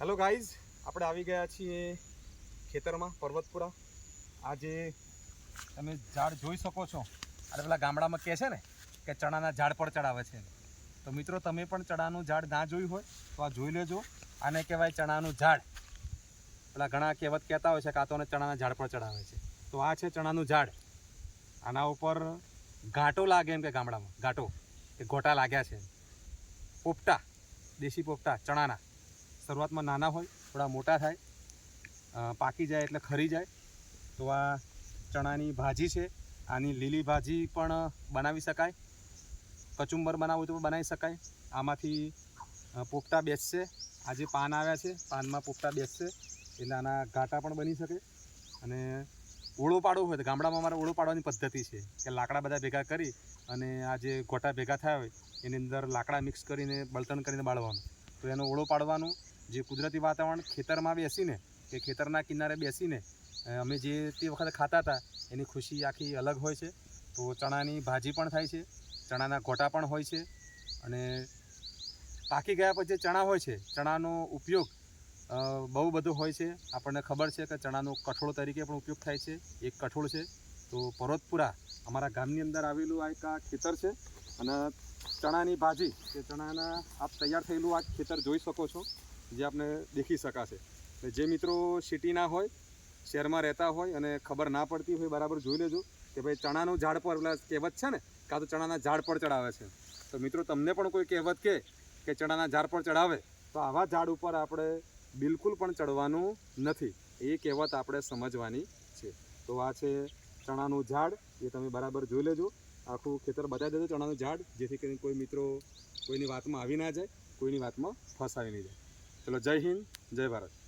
Hello guys આપણે આવી ગયા છીએ ખેતરમાં, પર્વતપુરા. આ જે તમે ઝાડ જોઈ શકો છો. અરે પેલા ગામડામાં કહે છે ને કે ચણાના ઝાડ પર ચડાવે છે. તો મિત્રો, તમે પણ ચણાનું ઝાડ ના જોયું હોય, તો આ જોઈ લેજો. આને કહેવાય ચણાનું ઝાડ. પેલા ઘણા કહેવત કહેતા હોય છે કાં તો ચણાના ઝાડ પર ચડાવે છે. તો આ છે ચણાનું ઝાડ. આના ઉપર ઘાટો લાગે એમ કે ગામડામાં. ઘાટો. કે ગોટા લાગ્યા છે. પોપટા. દેશી પોપટા. ચણાના. શરૂઆતમાં નાના હોય, થોડા મોટા થાય પાકી જાય એટલે ખરી જાય. તો આ ચણાની ભાજી છે, આની લીલી ભાજી પણ બનાવી શકાય. કચુંબર બનાવવું તો બનાવી શકાય. આમાંથી પોપટા બેસશે. આ જે પાન આવ્યા છે, પાનમાં પોપટા બેસશે. એટલે આના ઘાટા પણ બની શકે. અને ઓળો પાડવો હોય તો ગામડામાં અમારે ઓળો પાડવાની પદ્ધતિ છે કે લાકડા બધા ભેગા કરી અને આ જે ગોટા ભેગા થયા હોય, એની અંદર લાકડા મિક્સ કરીને, બળતણ કરીને બાળવાનું. તો એનો ઓળો પાડવાનું જે કુદરતી વાતાવરણ ખેતરમાં બેસીને કે ખેતરના કિનારે બેસીને અમે જે તે વખતે ખાતા હતા, એની ખુશી આખી અલગ હોય છે. તો ચણાની ભાજી પણ થાય છે, ચણાના ગોટા પણ હોય છે અને પાકી ગયા પછી ચણા હોય છે, ચણાનો ઉપયોગ બહુ બધો હોય છે. આપણને ખબર છે કે ચણાનો કઠોળ તરીકે પણ ઉપયોગ થાય છે, એક કઠોળ છે. તો પરોતપુરા અમારા ગામની અંદર આવેલું આ એક આ ખેતર છે અને ચણાની ભાજી, કે ચણાના આપ તૈયાર થયેલું આ ખેતર જોઈ શકો છો. જે આપને દેખી શકાશે. જે મિત્રો સિટીના હોય, શહેરમાં રહેતા હોય અને ખબર ના પડતી હોય, બરાબર જોઈ લેજો કે ભાઈ ચણાનું ઝાડ પર પેલા કહેવત છે ને, કાં તો ચણાના ઝાડ પર ચડાવે છે. તો મિત્રો તમને પણ કોઈ કહેવત કે કે ચણાના ઝાડ પર ચડાવે, તો આવા ઝાડ ઉપર આપણે બિલકુલ પણ ચડવાનું નથી. એ કહેવત આપણે સમજવાની છે. તો આ છે ચણાનું ઝાડ, એ તમે બરાબર જોઈ લેજો. આખું ખેતર બતાવી દેજો ચણાનું ઝાડ, જેથી કરીને કોઈ મિત્રો કોઈની વાતમાં આવી ના જાય, કોઈની વાતમાં ફસાવી નહીં જાય. ચલો જય હિન્દ જય ભારત.